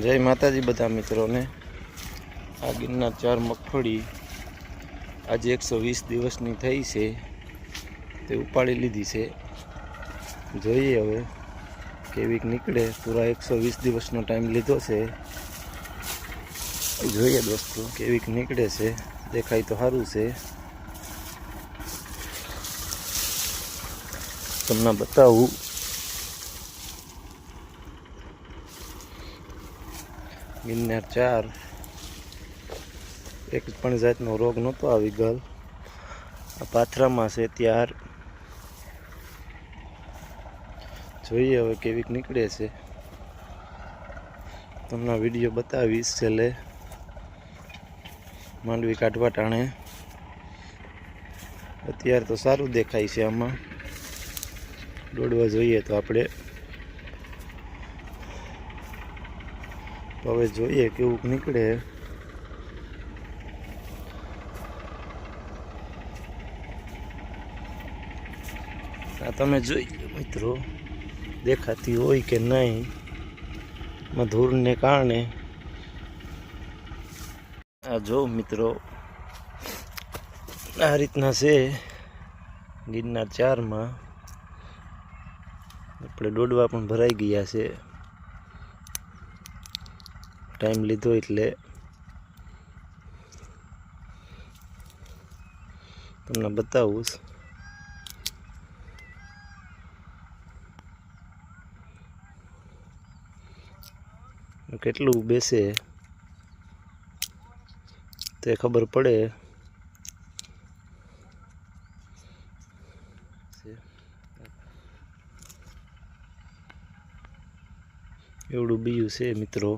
જય માતાજી બધા મિત્રોને. આ ગિરનાર ચાર મગફળી આજે એકસો વીસ દિવસની થઈ છે. તે ઉપાડી લીધી છે. જોઈએ હવે કેવીક નીકળે. પૂરા એકસો વીસ દિવસનો ટાઈમ લીધો છે. જોઈએ દોસ્તો કેવીક નીકળે છે. દેખાય તો સારું છે. તમને બતાવું ગિરનાર ચાર. એક પણ જાતનો રોગ નહોતો આવી ગયો આ પાથરામાં છે ત્યાર. જોઈએ હવે કેવીક નીકળે છે. તમને વીડિયો બતાવીશ છેલ્લે. માંડવી કાઢવા ટાણે. અત્યારે તો સારું દેખાય છે આમાં. દોડવા જોઈએ તો આપણે. તો હવે જોઈએ કેવું નીકળે. આ તમે જોઈ મિત્રો, દેખાતી હોય કે નહીં ધૂળને કારણે. આ જો મિત્રો, આ રીતના છે ગિરનાર ચારમાં. આપણે દોડવા પણ ભરાઈ ગયા છે. ટાઈમ લીધો એટલે તમને બતાવું. કેટલું બેસે તે ખબર પડે. એવડું બીજું છે મિત્રો.